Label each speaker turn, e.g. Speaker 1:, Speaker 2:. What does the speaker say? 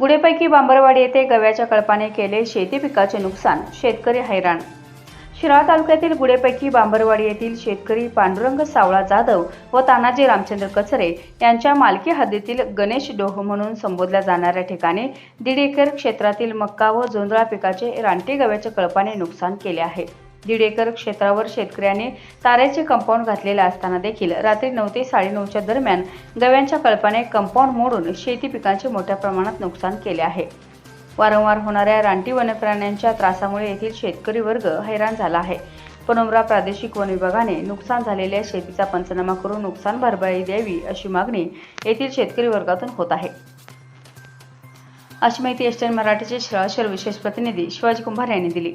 Speaker 1: गुडेपैकी बांबरवाडी येथे गव्याच्या कळपाने केले शेती पिकाचे नुकसान शेतकरी हैराण. शिराळा तालुक्यातील गुडेपैकी बांबरवाडी येथील शेतकरी पांडुरंग सावळा जाधव व तानाजी रामचंद्र कचरे यांच्या मालकी हद्दीतील गणेश डोह म्हणून संबोधल्या जाणाऱ्या ठिकाणी दीड एकर क्षेत्रातील मक्का व जोंधळा पिकाचे रानटी गव्याच्या कळपाने नुकसान केले आहे. दीड एकर क्षेत्रावर शेतकऱ्याने ताऱ्याचे कंपाऊंड घातलेले असताना देखील रात्री नऊ ते साडेनऊच्या दरम्यान गव्यांच्या कळपाने कंपाऊंड मोडून शेती पिकांचे मोठ्या प्रमाणात नुकसान केले आहे. वारंवार होणाऱ्या रानटी वनप्राण्यांच्या त्रासामुळे येथील शेतकरी वर्ग हैराण झाला आहे. पनोमरा प्रादेशिक वन विभागाने नुकसान झालेल्या शेतीचा पंचनामा करून नुकसान भरपाई द्यावी अशी मागणी येथील शेतकरी वर्गातून होत आहे. अशी माहिती एस मराठीचे शिराळशर विशेष प्रतिनिधी शिवाजी कुंभार यांनी दिली.